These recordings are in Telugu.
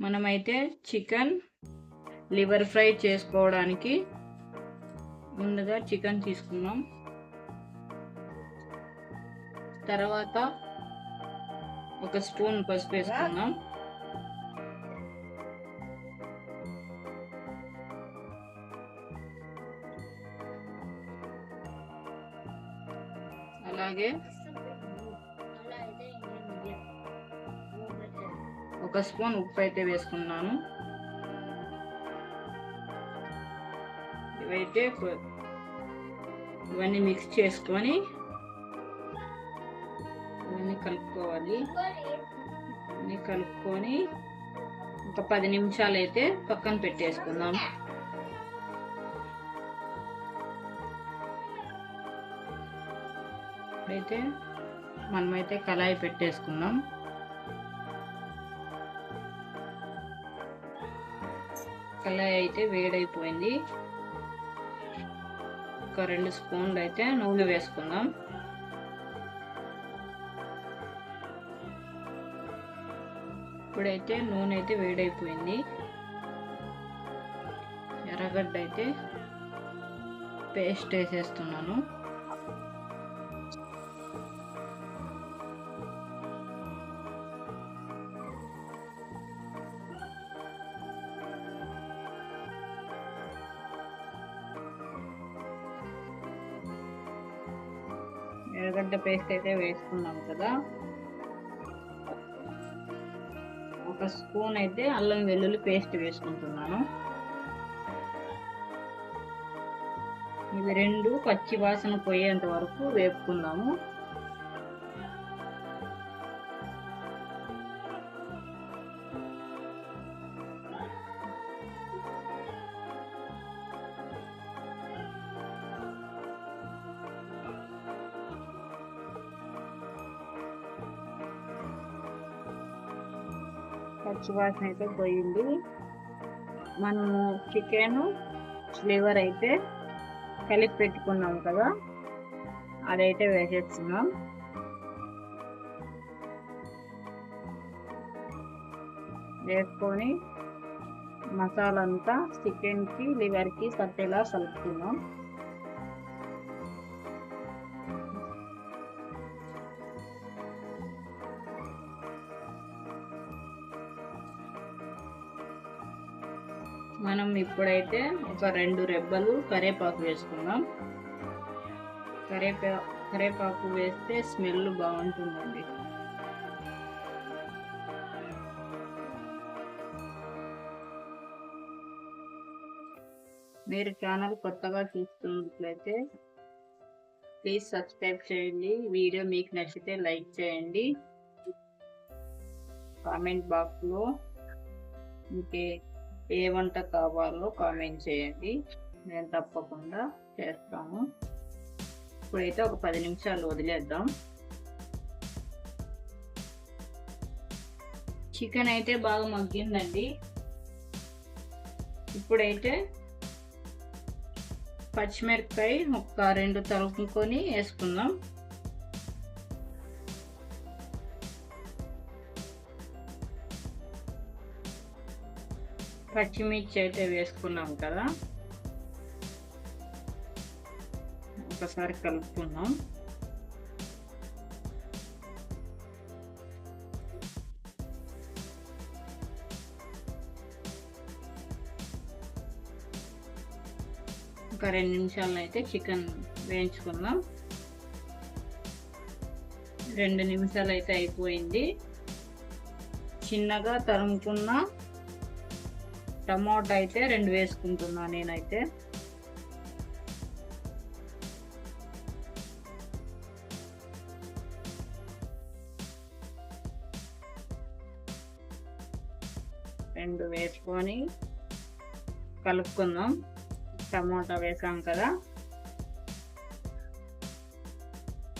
మనమైతే చికెన్ లివర్ ఫ్రై చేసుకోవడానికి ముందుగా చికెన్ తీసుకున్నాం. తర్వాత ఒక స్పూన్ పసుపు వేసుకున్నాం అలాగే ఒక స్పూన్ ఉప్పు అయితే వేసుకున్నాను. ఇవైతే ఇవన్నీ మిక్స్ చేసుకొని ఇవన్నీ కలుపుకోవాలి. ఇవన్నీ కలుపుకొని ఒక పది నిమిషాలు అయితే పక్కన పెట్టేసుకుందాం. అయితే మనమైతే కళాయి పెట్టేసుకుందాం. కళాయి అయితే వేడైపోయింది. ఒక రెండు స్పూన్లు అయితే నూనె వేసుకుందాం. ఇప్పుడైతే నూనె అయితే వేడైపోయింది. ఎర్రగడ్డ అయితే పేస్ట్ వేసేస్తున్నాను. ఎర్రగడ్డ పేస్ట్ అయితే వేసుకున్నాం కదా. ఒక స్పూన్ అయితే అల్లం వెల్లుల్లి పేస్ట్ వేసుకుంటున్నాను. ఇవి రెండు పచ్చి వాసన పోయేంత వరకు వేపుకుందాము. పచ్చి వాసన అయితే పోయింది. మనము చికెన్ ఫ్లేవర్ అయితే కలిపి పెట్టుకున్నాం కదా. అదైతే వేసేస్తున్నాం. వేసుకొని మసాలా అంతా చికెన్కి లివర్కి పట్టేలా కలుపుతున్నాం మనం ఇప్పుడైతే ఒక రెండు రెబ్బలు కరేపాకు వేసుకుందాం. కరేపా కరేపాకు వేస్తే స్మెల్ బాగుంటుందండి. మీరు ఛానల్ కొత్తగా చూస్తున్నట్లయితే ప్లీజ్ సబ్స్క్రైబ్ చేయండి. వీడియో మీకు నచ్చితే లైక్ చేయండి. కామెంట్ బాక్స్లో ఇంకే ఏ వంట కావాలో కామెంట్ చేయండి. నేను తప్పకుండా చేస్తాము ఇప్పుడైతే ఒక పది నిమిషాలు వదిలేద్దాం. చికెన్ అయితే బాగా మగ్గిందండి. ఇప్పుడైతే పచ్చిమిరపకాయ ఒక రెండు తరుముకొని వేసుకుందాం. పచ్చిమిర్చి అయితే వేసుకున్నాం కదా. ఒకసారి కలుపుకుందాం. ఒక రెండు నిమిషాలను అయితే చికెన్ వేయించుకుందాం. రెండు నిమిషాలు అయితే అయిపోయింది. చిన్నగా తరుముకున్న టమాటా అయితే రెండు వేసుకుంటున్నా నేనైతే. రెండు వేసుకొని కలుపుకుందాం. టమాటా వేసాం కదా.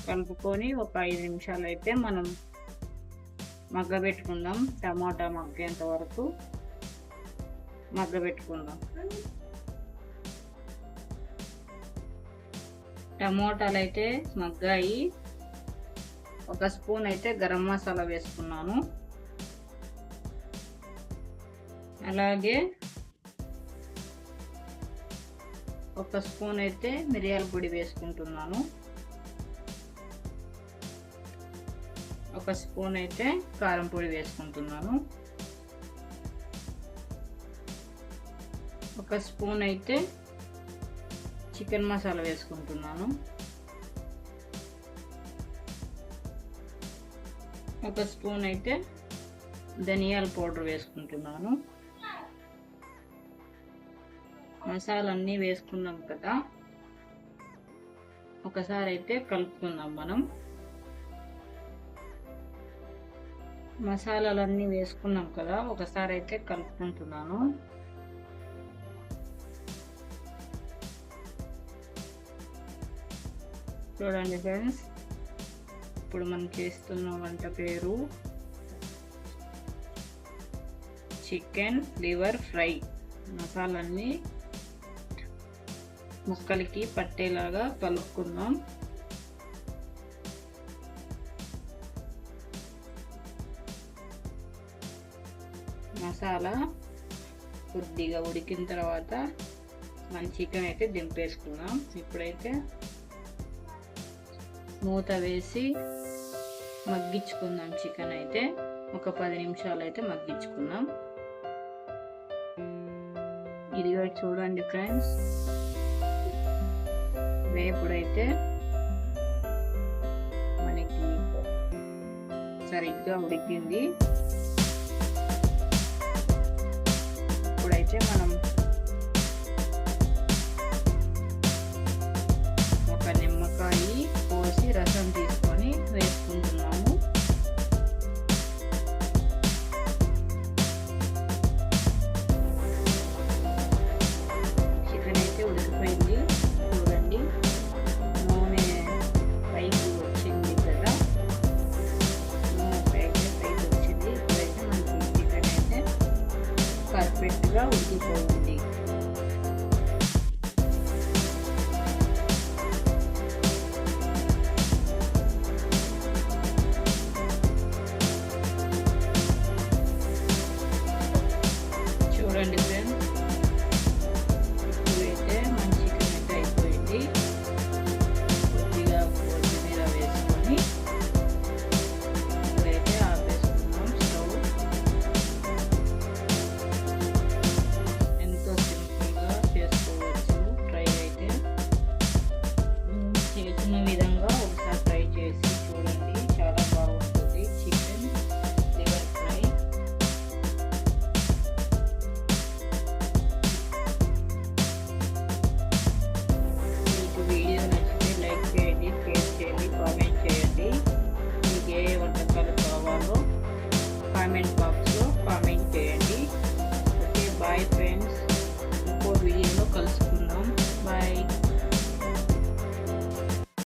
కలుపుకొని ఒక ఐదు నిమిషాలు అయితే మనం మగ్గబెట్టుకుందాం టమాటా మగ్గేంత వరకు. మగ్గ పెట్టుకుందాం. టమోటాలు అయితే మగ్గాయి. ఒక స్పూన్ అయితే గరం మసాలా వేసుకున్నాను. అలాగే ఒక స్పూన్ అయితే మిరియాల పొడి వేసుకుంటున్నాను. ఒక స్పూన్ అయితే కారం పొడి వేసుకుంటున్నాను. ఒక స్పూన్ అయితే చికెన్ మసాలా వేసుకుంటున్నాను. ఒక స్పూన్ అయితే ధనియాల పౌడర్ వేసుకుంటున్నాను. మసాలన్నీ వేసుకున్నాం కదా. ఒకసారి అయితే కలుపుకుందాం మనం. మసాలాలన్నీ వేసుకున్నాం కదా ఒకసారి అయితే కలుపుకుంటున్నాను. చూడండి ఫ్రెండ్స్. ఇప్పుడు మనం చేస్తున్న వంట పేరు చికెన్ లివర్ ఫ్రై. మసాలన్నీ ముక్కలకి పట్టేలాగా కలుపుకుందాం. మసాలా కొద్దిగా ఉడికిన తర్వాత మన చికెన్ అయితే దింపేసుకుందాం. ఇప్పుడైతే మూత వేసి మగ్గించుకుందాం చికెన్ అయితే. ఒక పది నిమిషాలు అయితే మగ్గించుకుందాం. ఇదిగో చూడండి ఫ్రెండ్స్. వేపుడైతే మనకి సరిగ్గా ఉడికింది. ఇప్పుడైతే మనం